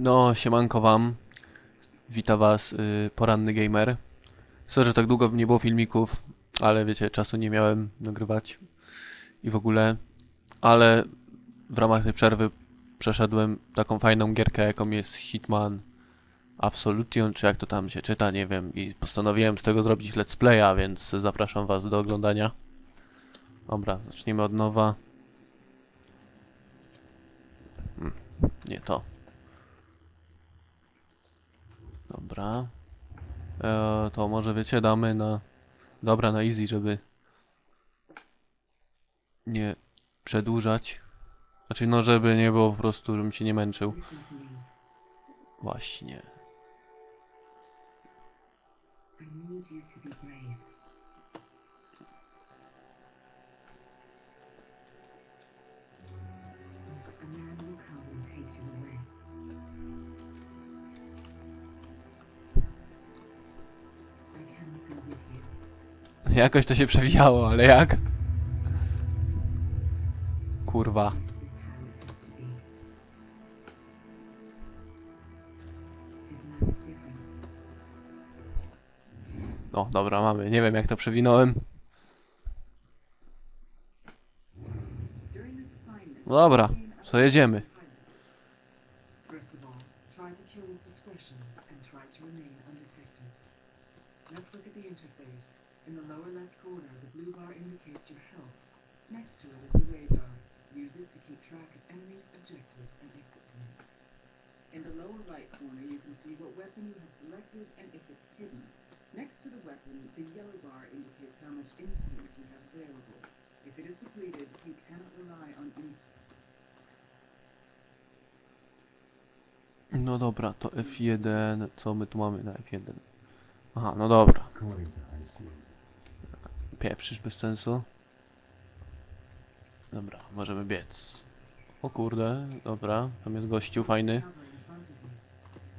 No, siemanko wam. Wita was y, poranny gamer. Sorry, że tak długo nie było filmików, ale wiecie, czasu nie miałem nagrywać i w ogóle. Ale w ramach tej przerwy przeszedłem taką fajną gierkę, jaką jest Hitman Absolution, czy jak to tam się czyta, nie wiem. I postanowiłem z tego zrobić let's playa, więc zapraszam was do oglądania. Dobra, zaczniemy od nowa. Hmm, nie to. Dobra. E, to może wiecie, damy na. Dobra, na easy, żeby nie przedłużać. Znaczy, no, żeby nie było po prostu, żebym się nie męczył. Właśnie. I need you to be brave. Jakoś to się przewijało, ale jak? Kurwa. This is how it has to be. This man is different. O, dobra, mamy. Nie wiem, jak to przewinąłem. No dobra, co jedziemy? Selected and if it's hidden. Next to the weapon, the yellow bar indicates how much instinct you have available. If it is depleted, you cannot rely on instinct. No dobra, to F1. Co my tu mamy na F1? Aha, no dobra. Pieprzysz bez sensu. Dobra, możemy biec. O kurde, dobra, tam jest gościu fajny.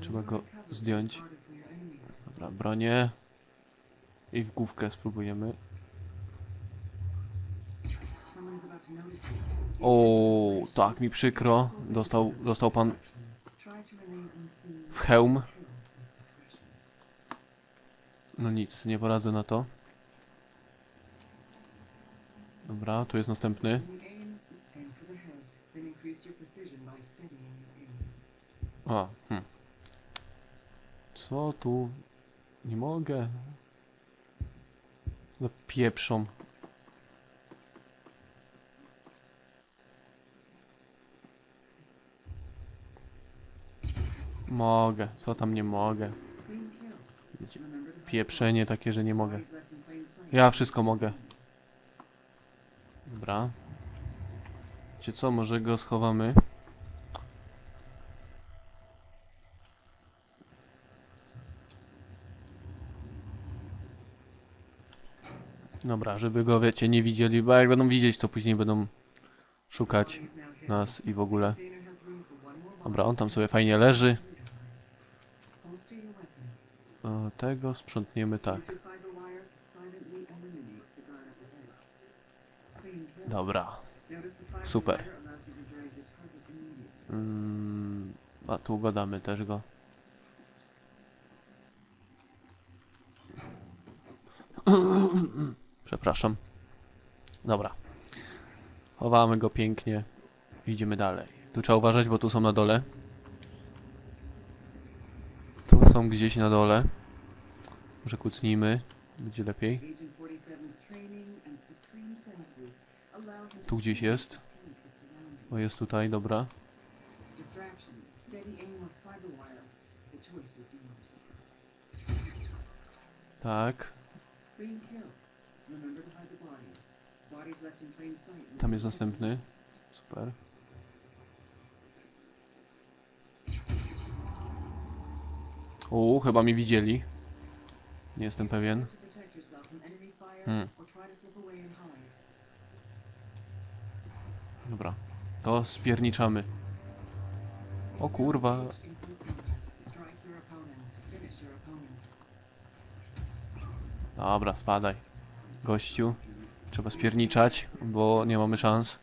Trzeba go zdjąć. Dobra, bronię. I w główkę spróbujemy. O, tak mi przykro. Dostał, dostał pan w hełm. No nic, nie poradzę na to. Dobra, tu jest następny. A, hm. Co tu? Nie mogę. No pieprzą. Mogę, co tam nie mogę. Pieprzenie takie, że nie mogę. Ja wszystko mogę. Dobra. Wiecie co, może go schowamy. Dobra, żeby go, wiecie, nie widzieli, bo jak będą widzieć, to później będą szukać nas i w ogóle. Dobra, on tam sobie fajnie leży. O, tego sprzątniemy tak. Dobra. Super. Mm, a tu gadamy też go. Przepraszam. Dobra. Chowamy go pięknie. Idziemy dalej. Tu trzeba uważać, bo tu są na dole. Tu są gdzieś na dole. Może kucnijmy. Będzie lepiej. Tu gdzieś jest. O, jest tutaj, dobra. Distraction, Tam jest następny. Super. U, chyba mi widzieli. Nie jestem pewien. Hmm. Dobra. To spierniczamy. O kurwa. Dobra, spadaj. Gościu. Trzeba spierniczać, bo nie mamy szans.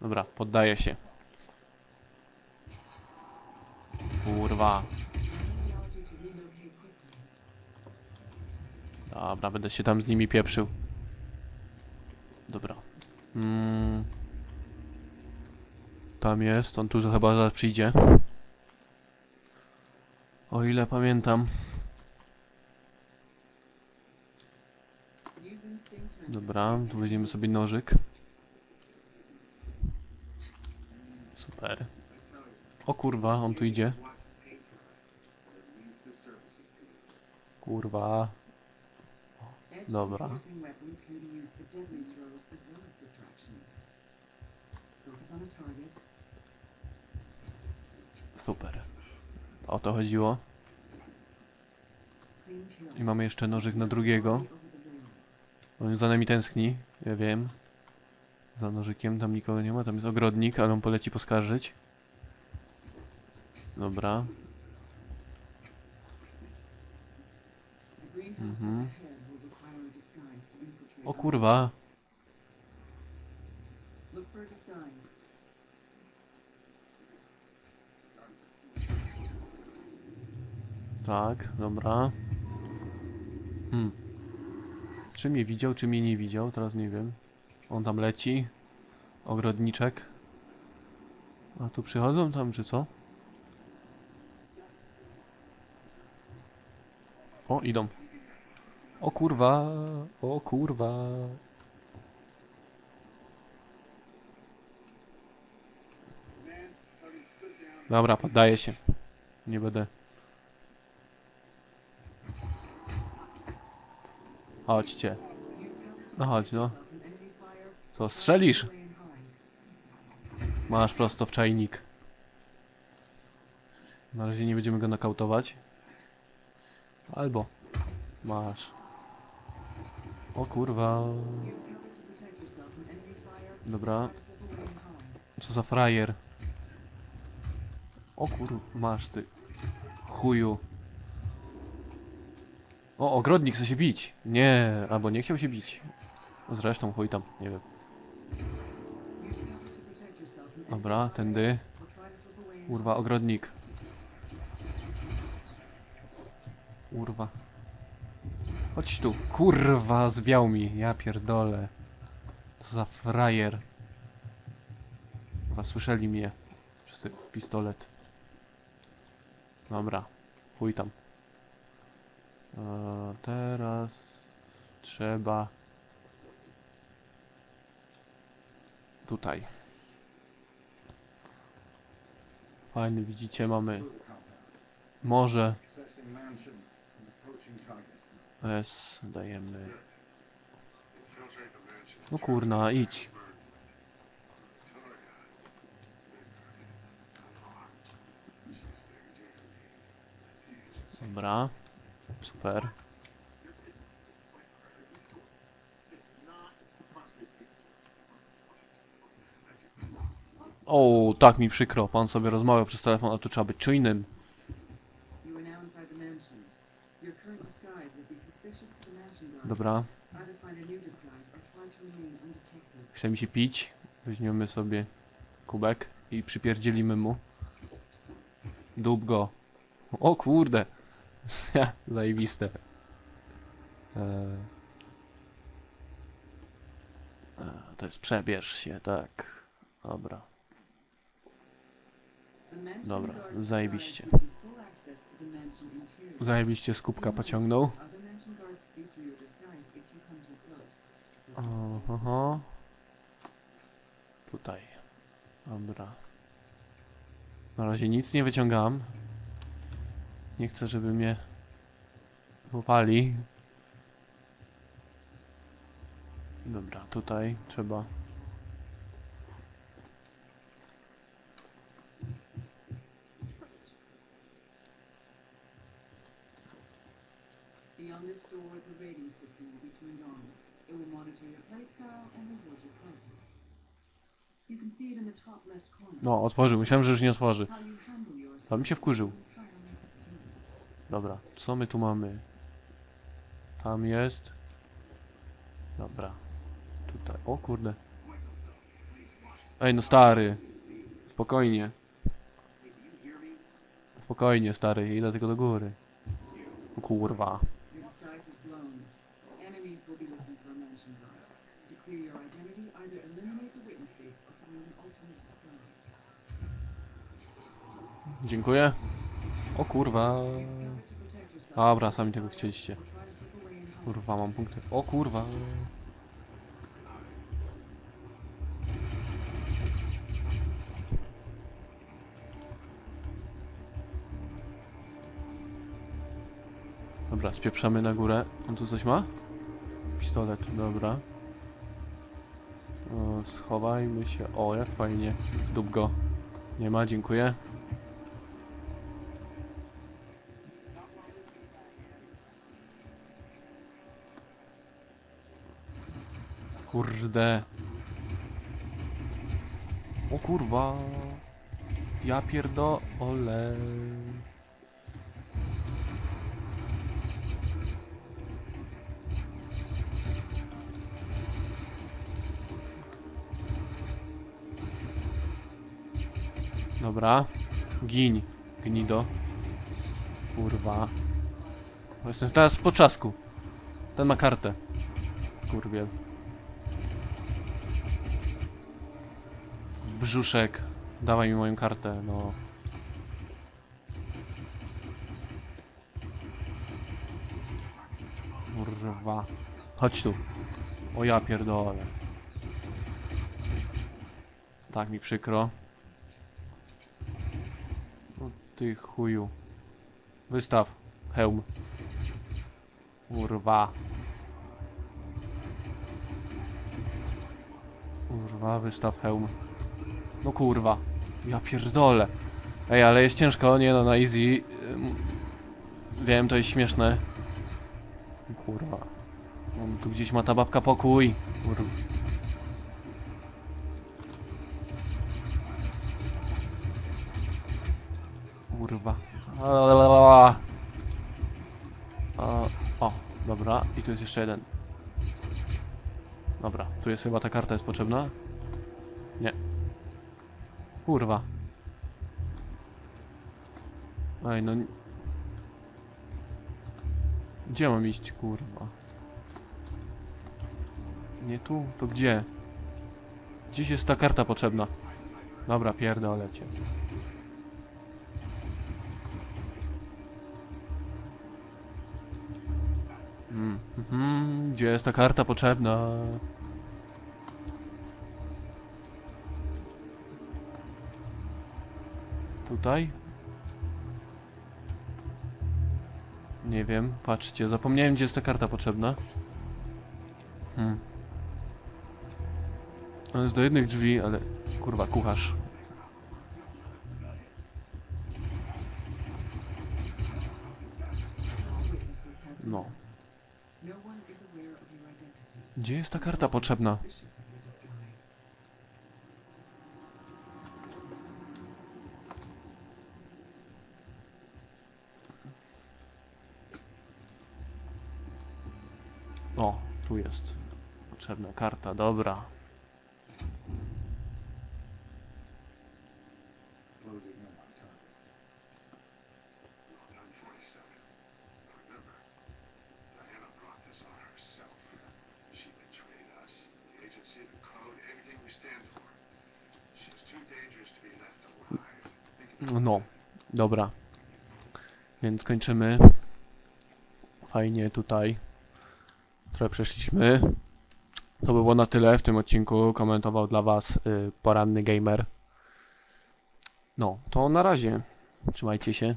Dobra, poddaję się. Kurwa. Dobra, będę się tam z nimi pieprzył. Dobra. Mm. Tam jest, on tu chyba zaraz przyjdzie. O ile pamiętam. Dobra, tu weźmiemy sobie nożyk. Super. O kurwa, on tu idzie. Kurwa. Dobra. Super. O to chodziło. I mamy jeszcze nożyk na drugiego. On za nami tęskni, ja wiem. Za nożykiem tam nikogo nie ma, tam jest ogrodnik, ale on poleci poskarżyć. Dobra. Mhm. O kurwa. Tak, dobra. Hmm. Czy mnie widział, czy mnie nie widział? Teraz nie wiem. On tam leci. Ogrodniczek. A tu przychodzą tam, czy co? O, idą. O kurwa, o kurwa. Dobra, poddaję się. Nie będę. Chodźcie. No chodź, no. Co, strzelisz? Masz prosto w czajnik. Na razie nie będziemy go nakautować. Albo. Masz. O kurwa. Dobra. Co za frajer. O kur... Masz ty. Chuju. O, ogrodnik chce się bić. Nie, albo nie chciał się bić. Zresztą chuj tam, nie wiem. Dobra, tędy. Kurwa, ogrodnik. Kurwa. Chodź tu. Kurwa, zwiał mi. Ja pierdolę. Co za frajer. Kurwa, słyszeli mnie. Przez ten pistolet. Dobra. Chuj tam. Teraz trzeba tutaj. Fajny, widzicie, mamy morze. S dajemy. No kurna, idź. Dobra. Super. O, tak mi przykro. Pan sobie rozmawiał przez telefon, a tu trzeba być czujnym. Dobra. Chce mi się pić. Weźmiemy sobie kubek i przypierdzielimy mu. Dób go. O kurde. Zajebiste. Eee. Eee, to jest przebierz się, tak. Dobra. Dobra, zajebiście. Zajebiście z kubka pociągnął. Oho. Tutaj. Dobra. Na razie nic nie wyciągam. Nie chcę, żeby mnie złapali. Dobra, tutaj trzeba. No, otworzył. Myślałem, że już nie otworzy. Yourself Tam się wkurzył. is entirely up to you. Dobra, co my tu mamy? Tam jest. Dobra. Tutaj. O kurde. Ej, no stary. Spokojnie. Spokojnie, stary. Idę tylko do góry. O kurwa. Dziękuję. O kurwa. Dobra, sami tego chcieliście. Kurwa, mam punkty. O kurwa. Dobra, spieprzamy na górę. On tu coś ma? Pistolet, dobra. O, schowajmy się. O, jak fajnie. Dub go. Nie ma, dziękuję. Kurde. O kurwa. Ja pierdolę. Dobra. Gin. Gnido. Kurwa. Bo Jestem teraz po czasku. Ten ma kartę. Skurwiel. Brzuszek. Dawaj mi moją kartę, no. Kurwa. Chodź tu. O ja pierdolę. Tak mi przykro. O ty chuju. Wystaw. Hełm. Kurwa. Kurwa, wystaw hełm. No kurwa. Ja pierdolę. Ej, ale jest ciężko, nie no, na easy. Wiem, to jest śmieszne. Kurwa. On tu gdzieś ma ta babka pokój. Kurwa. Kurwa. A, o, dobra. I tu jest jeszcze jeden. Dobra, tu jest chyba ta karta jest potrzebna. Nie. Kurwa. Ej, no... Gdzie mam iść, kurwa? Nie tu? To gdzie? Gdzieś jest ta karta potrzebna. Dobra, pierdolę cię. Mm, gdzie jest ta karta potrzebna? Tutaj? Nie wiem, patrzcie, zapomniałem gdzie jest ta karta potrzebna. Hmm. On jest do jednych drzwi, ale... Kurwa, kucharz. No. Gdzie jest ta karta potrzebna? Be left alive. Think about No, dobra. Więc kończymy. Fajnie tutaj. Trochę przeszliśmy. To było na tyle w tym odcinku. Komentował dla Was y, poranny gamer. No, to na razie. Trzymajcie się.